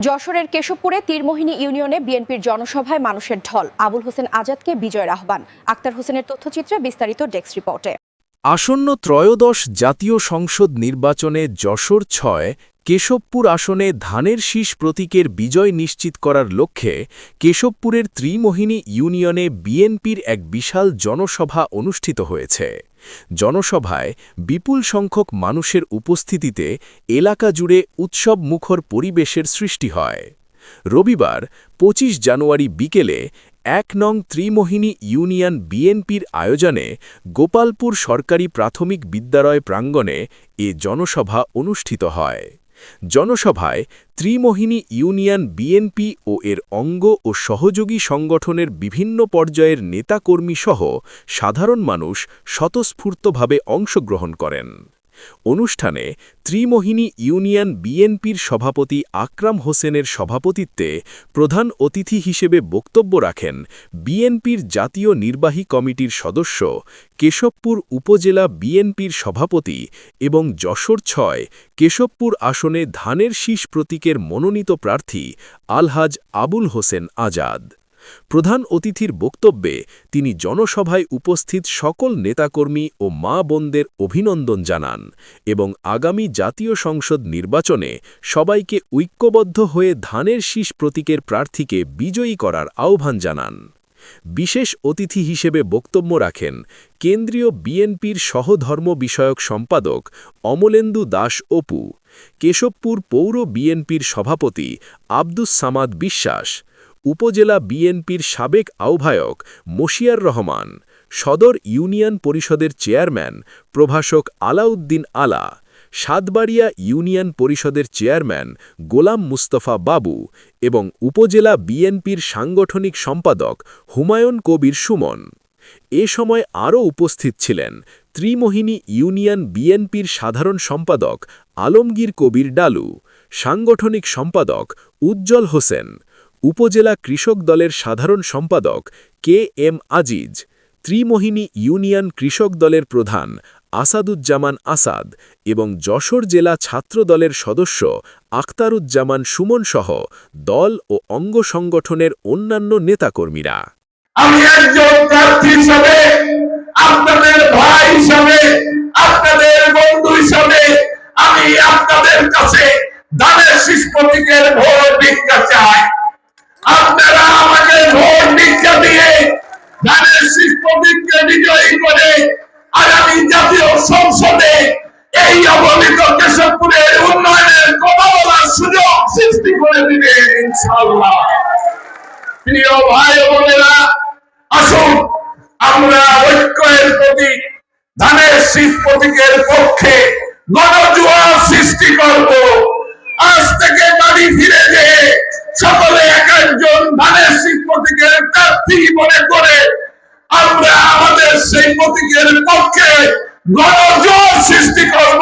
যশোরের কেশবপুরে তীরমোহিনী ইউনিয়নে বিএনপির জনসভায় মানুষের ঢল। আবুল হোসেন আজাদকে বিজয়ের আহ্বান। আক্তার হোসেনের তথ্যচিত্রে বিস্তারিত ডেস্ক রিপোর্টে। আসন্ন ত্রয়োদশ জাতীয় সংসদ নির্বাচনে যশোর ছয় কেশবপুর আসনে ধানের শীষ প্রতীকের বিজয় নিশ্চিত করার লক্ষ্যে কেশবপুরের ত্রিমোহিনী ইউনিয়নে বিএনপির এক বিশাল জনসভা অনুষ্ঠিত হয়েছে। জনসভায় বিপুল সংখ্যক মানুষের উপস্থিতিতে এলাকা জুড়ে উৎসব মুখর পরিবেশের সৃষ্টি হয়। রবিবার ২৫ জানুয়ারি বিকেলে এক নং ত্রিমোহিনী ইউনিয়ন বিএনপির আয়োজনে গোপালপুর সরকারি প্রাথমিক বিদ্যালয় প্রাঙ্গণে এ জনসভা অনুষ্ঠিত হয়। জনসভায় ত্রিমোহিনী ইউনিয়ন বিএনপি ও এর অঙ্গ ও সহযোগী সংগঠনের বিভিন্ন পর্যায়ের নেতাকর্মীসহ সাধারণ মানুষ স্বতঃস্ফূর্তভাবে অংশগ্রহণ করেন। অনুষ্ঠানে ত্রিমোহিনী ইউনিয়ন বিএনপির সভাপতি আকরাম হোসেনের সভাপতিত্বে প্রধান অতিথি হিসেবে বক্তব্য রাখেন বিএনপির জাতীয় নির্বাহী কমিটির সদস্য, কেশবপুর উপজেলা বিএনপির সভাপতি এবং যশোর ছয়, কেশবপুর আসনে ধানের শীষ প্রতীকের মনোনীত প্রার্থী আলহাজ আবুল হোসেন আজাদ। প্রধান অতিথির বক্তব্যে তিনি জনসভায় উপস্থিত সকল নেতাকর্মী ও মা বোনদের অভিনন্দন জানান এবং আগামী জাতীয় সংসদ নির্বাচনে সবাইকে ঐক্যবদ্ধ হয়ে ধানের শীষ প্রতীকের প্রার্থীকে বিজয়ী করার আহ্বান জানান। বিশেষ অতিথি হিসেবে বক্তব্য রাখেন কেন্দ্রীয় বিএনপির সহধর্ম বিষয়ক সম্পাদক অমলেন্দু দাস অপু, কেশবপুর পৌর বিএনপির সভাপতি আব্দুস সামাদ বিশ্বাস উপজেলা বিএনপির সাবেক আহ্বায়ক মশিয়ার রহমান, সদর ইউনিয়ন পরিষদের চেয়ারম্যান প্রভাষক আলাউদ্দিন আলা, সাতবাড়িয়া ইউনিয়ন পরিষদের চেয়ারম্যান গোলাম মুস্তফা বাবু এবং উপজেলা বিএনপির সাংগঠনিক সম্পাদক হুমায়ুন কবির সুমন। এ সময় আরও উপস্থিত ছিলেন ত্রিমোহিনী ইউনিয়ন বিএনপির সাধারণ সম্পাদক আলমগীর কবির ডালু, সাংগঠনিক সম্পাদক উজ্জ্বল হোসেন উপজেলা কৃষক দলের সাধারণ সম্পাদক K M Aziz, Trimohini union কৃষক দলের প্রধান আসাদুজ্জামান আসাদ এবং যশোর জেলা ছাত্র দলের সদস্য আখতারুজ্জামান সুমন সহ দল ও অঙ্গ সংগঠনের অন্যান্য নেতাকর্মীরা। আমি আপনাদের কাছে দানের ভিক্ষা শীষ বিজয়ী করে আগামী জাতীয় সংসদে এই অবনীত কেশবপুরের উন্নয়নের কথা বলার সুযোগ সৃষ্টি করে দিবে ইনশাআল্লাহ। প্রিয় ভাই বোনেরা, আসুন আমরা ঐক্যের প্রতীক ধানের শীত প্রতীকের পক্ষে গণজোয়ার সৃষ্টি করব। আজ থেকে বাড়ি ফিরে যে সকলে প্রার্থী মনে করে আমরা আমাদের সেই প্রতীকের পক্ষে গণজোর সৃষ্টি করব।